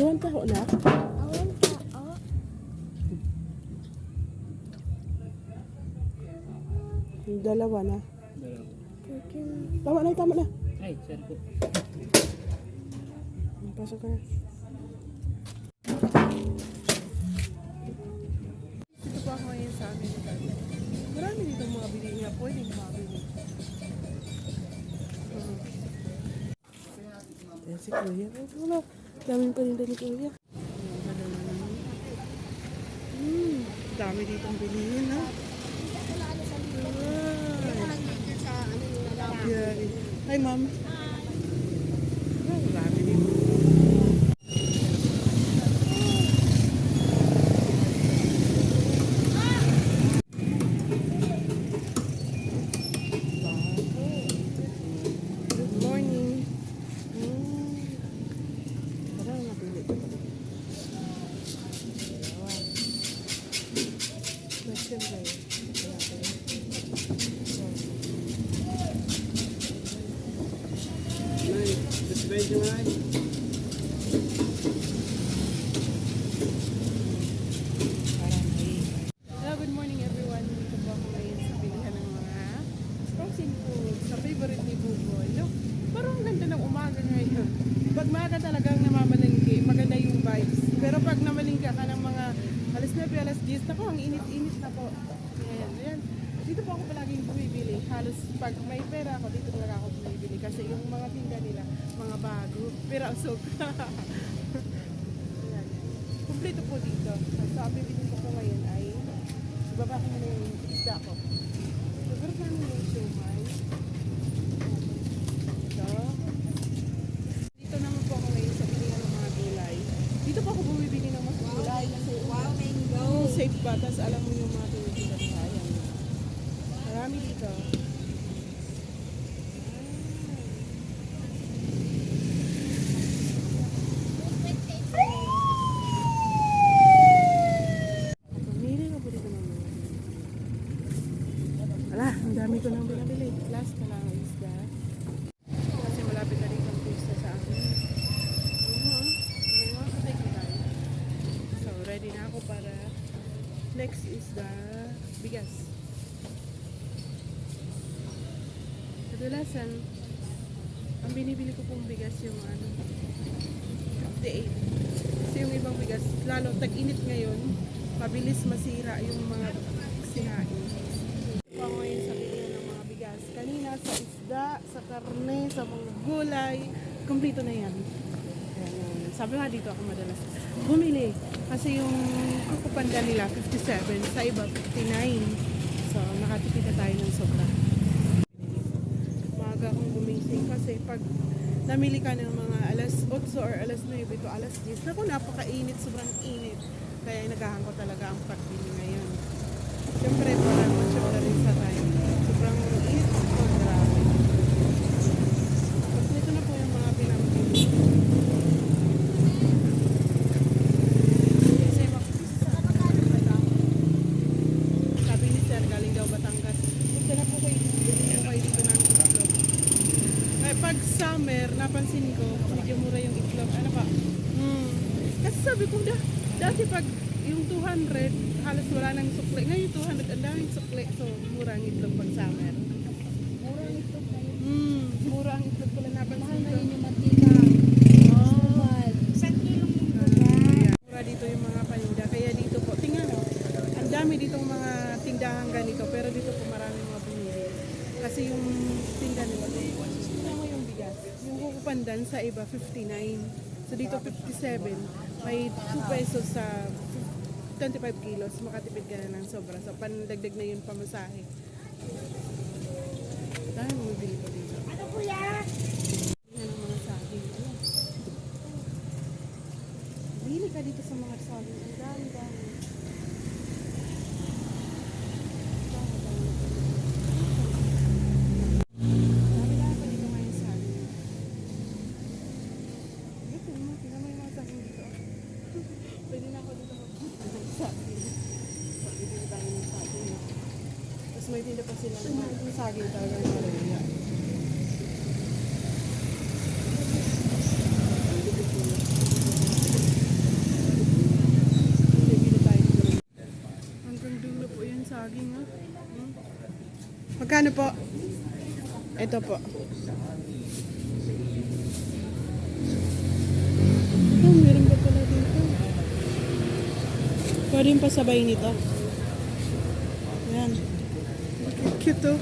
Iwan ka ho na. Awan ka, oh. Dalawa na. Dalawa. Tama na, tama na. Ay, sorry po. Pasok ka na. Dito po ako ngayon sa amin. Marami dito mga bili na pwedeng mabili. Ayan si Kuya. Wala. Daming paninda ni Kuya. Hmm, dami ditong bilihin ha. Ay. Ma'am. Ay, dami dito. Good morning. Hmm. Tara, napili ko. Dalawa. May... Hello, good morning everyone. Dito po ako ngayon sa bilihan ng mga frozen food sa favorite ni Buboy. No? Parang ang ganda ng umaga ngayon. Pag maaga talagang namamalingki, maganda yung vibes. Pero pag namalingki ka ng mga alas 9, alas 10, ako ang init-init na po. Ayan, ayan. Dito po ako palaging bumibili. Halos pag may pera ako, dito talaga ako bumibili. Kasi yung mga tinda nila, mga bago. Usog. Ayan. Kompleto po dito. Ang bibili ko ngayon ay ibaba ko muna yung isda ko. Siguro kami yung siomay. Ito. Dito naman po ako ngayon sa bilihan ng mga gulay. Dito po ako bumibili ng mas gulay kasi Wow, mango. yung safe ba? Tapos alam mo yung mga tinitinda nila. Ayan. Marami dito. Pumili ka po dito ng mga Ala, ang dami ko nang binabili. Last na lang ang isda. Kasi malapit na rin ang pista sa amin. Ano, may mga katay ko tayo. So, ready na ako para next is the bigas. Kadalasan, ang binibili ko pong bigas yung ano, 58. Kasi yung ibang bigas, lalo tag-init ngayon, mabilis masira yung mga sinain. Ito ngayon sa bilihan ng mga bigas. Kanina sa isda, sa karne, sa mga gulay, kumpleto na yan. Sabi nga dito ako madalas bumili. Kasi yung kukupanda nila 57, sa iba 59. So nakatipid na tayo ng sobra. Kasi pag namili ka ng mga alas 8 or alas 9 to alas 10, naku napakainit, sobrang init. Kaya nagahan ko talaga ang pagbili ngayon. Siyempre, parang masyok na rin sa time. Sobrang init. Oh, grabe. Tapos nito na po yung mga pinamili. Kasi mak- sabi ni Sir, galing daw Batangas. Punta na po kayo. Bili po kayo dito ng itlog. Eh, pag summer, napansin ko, medyo mura yung itlog. Ano pa? Hmm. Kasi sabi ko, da, dati pag yung 200, halos wala nang sukli. Ngayon 200, ang daming sukli. So, mura ang itlog pag summer. Mura nito kayo. Hmm, mura ang itlog pala Mahal napansin na ko. yun yung mantika. 1, sa iba 59. So dito 57, may 2 pesos sa 25 kilos, makatipid ka na ng sobra. So pandagdag na yung pamasahe. Dahil mo dito dito. Ano kuya? Bili ka dito sa mga saging. Ang dami-dami. sa akin. Pagbibili tayo ng saging. Tapos may tinda pa sila ng saging talaga ng Maria. Hanggang dulo po yung saging ah. Hmm? Magkano po? Ito po. Pwede yung pasabay nito. Yan. Cute oh.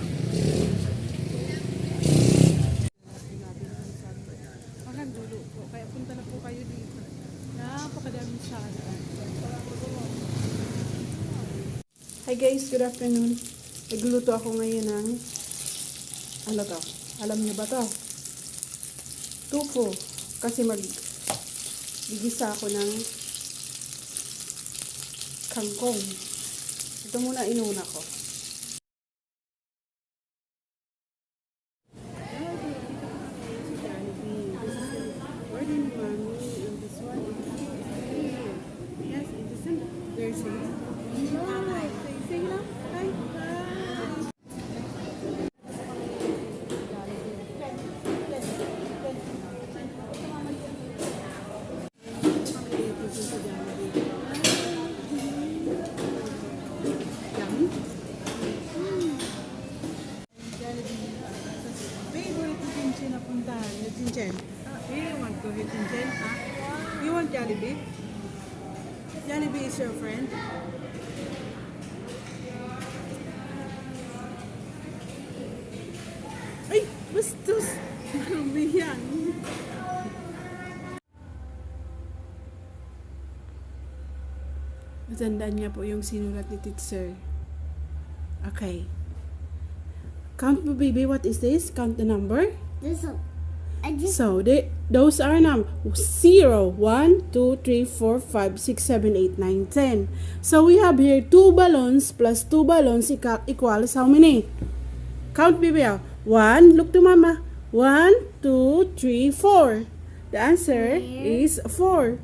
Hanggang dulo po. Kaya punta na po kayo dito. Napakadaming sana. Hi guys, good afternoon. Nagluto ako ngayon ng ano to? Alam niyo ba to? Tofu. Kasi mag gigisa ako ng kangkong. Ito muna inuna ko. Yes, it isn't. There's Say hello. Hi. Hi. Jollibee? Jollibee is your friend? Ay! Bastos! Ano yan? Tandaan niya po yung sinulat ni teacher. Okay. Count mo, baby. What is this? Count the number. This one. So, they, those are num 0, 1, 2, 3, 4, 5, 6, 7, 8, 9, 10. So, we have here 2 balloons plus 2 balloons equal- equals how many? Count, baby. 1, look to mama. 1, 2, 3, 4. The answer is 4.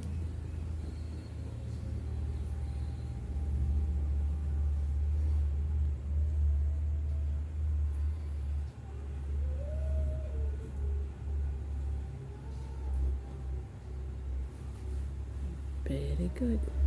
Very good.